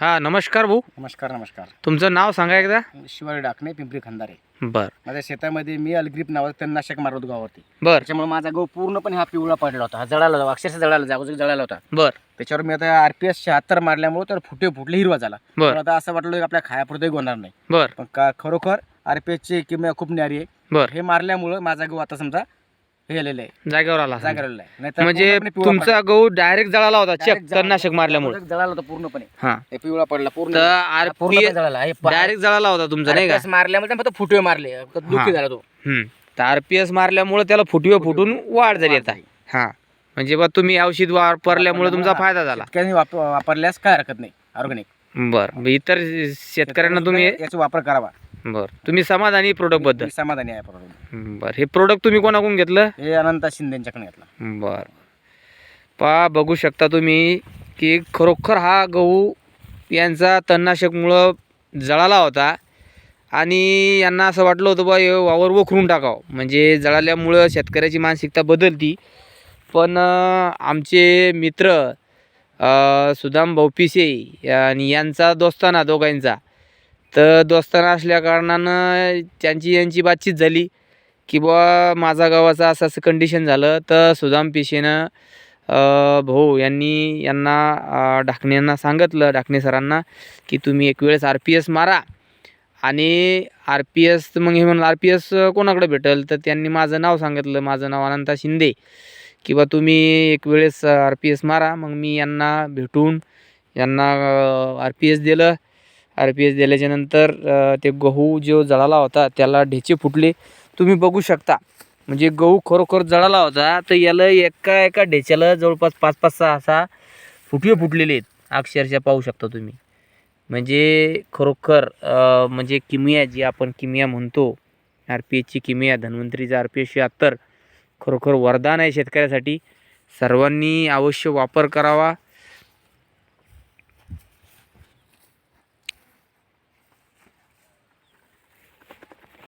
हा नमस्कार भाऊ. नमस्कार नमस्कार. तुमचं नाव सांगा एकदा. शिवारी डाकणे पिंपरी खंदारे. बर. माझ्या शेतामध्ये मी अलग्रीप नावाचं तणनाशक मारत होतो गावावरती. बर. त्याच्यामुळे माझा गहू पूर्णपणे हा पिवळा पडला होता. हा जळाला होता अक्षरशः जळाला जागोजागी जळाला होता. बर. त्याच्यावर मी आता आर पी एस शहात्तर मारल्यामुळे तर फुटे फुटले हिरवा झाला. बर. आता असं वाटलं की आपल्या खायापुरते होणार नाही. बर. पण का खरोखर आर पी एसची किंमत खूप न्यारी आहे. बर. हे मारल्यामुळं माझा गहू आता समजा हे आहे. जागेवर आला आहे. नाहीतर म्हणजे पूर्णपणे पिवळा पडला. तुमचा गहू डायरेक्ट जळाला होता Direct चेक जळाला तणनाशक. मारल्यामुळे. जळाला होता पूर्णपणे. हा. हे पिवळा पडला पूर्ण तर आर पूर्णपणे जळाला. हे डायरेक्ट जळाला होता तुमचा नाही का? RPS मारल्यामुळे फक्त फुटवे मारले. दुःखी झाला तो. हम्म. तर आरपीएस मारल्यामुळे त्याला फुटवे फुटून वाढ झाली आता. हा. म्हणजे बा तुम्ही औषध वापरल्यामुळे तुमचा फायदा झाला. शेतकऱ्यांनी वाप- वापरल्यास काय हरकत नाही. ऑर्गॅनिक. बर. इतर शेतकऱ्यांना तुम्ही याचा वापर करावा. बर. तुम्ही समाधानी प्रोडक्टबद्दल मी समाधानी आहे बरोबर बर. हे प्रोडक्ट तुम्ही कोणाकडून घेतलं? हे अनंता शिंदेच्याकडे घेतला. बर. पा बघू शकता तुम्ही की खरोखर हा गहू यांचा तणनाशकमुळं जळाला होता आणि यांना असं वाटलं होतं बा हे वावर वखरून टाकावं. म्हणजे जळाल्यामुळं शेतकऱ्याची मानसिकता बदलती. पण अं, आमचे मित्र अं, सुदाम भाऊपिसे आणि यांचा दोस्ताना दोघांचा तर दोस्ताना असल्या कारणानं त्यांची यांची बातचीत झाली की बुवा माझा गावाचं असं असं कंडिशन झालं. तर सुदाम पिशेनं भाऊ यांनी यांना ढाकण्यांना सांगितलं ढाकणे सरांना की तुम्ही एक वेळेस आर पी एस मारा. आणि आर पी एस मग हे म्हणलं आर पी एस कोणाकडे भेटेल? तर त्यांनी माझं नाव सांगितलं. माझं नाव अनंता शिंदे. किंवा तुम्ही एक वेळेस आर पी एस मारा. मग मी यांना भेटून यांना आर पी एस दिलं. आर पी एस दिल्याच्यानंतर ते गहू जो जळाला होता त्याला ढेचे फुटले. तुम्ही बघू शकता. म्हणजे गहू खरोखर जळाला होता तर याला एका एका ढेच्याला जवळपास पाच पाच सहा सहा फुटवे फुटलेले आहेत. अक्षरशः पाहू शकता तुम्ही. म्हणजे खरोखर म्हणजे किमिया जी आपण किमिया म्हणतो आर पी एचची किमिया धन्वंतरीचा आर पी एस शहात्तर खरोखर वरदान आहे शेतकऱ्यासाठी. सर्वांनी अवश्य वापर करावा.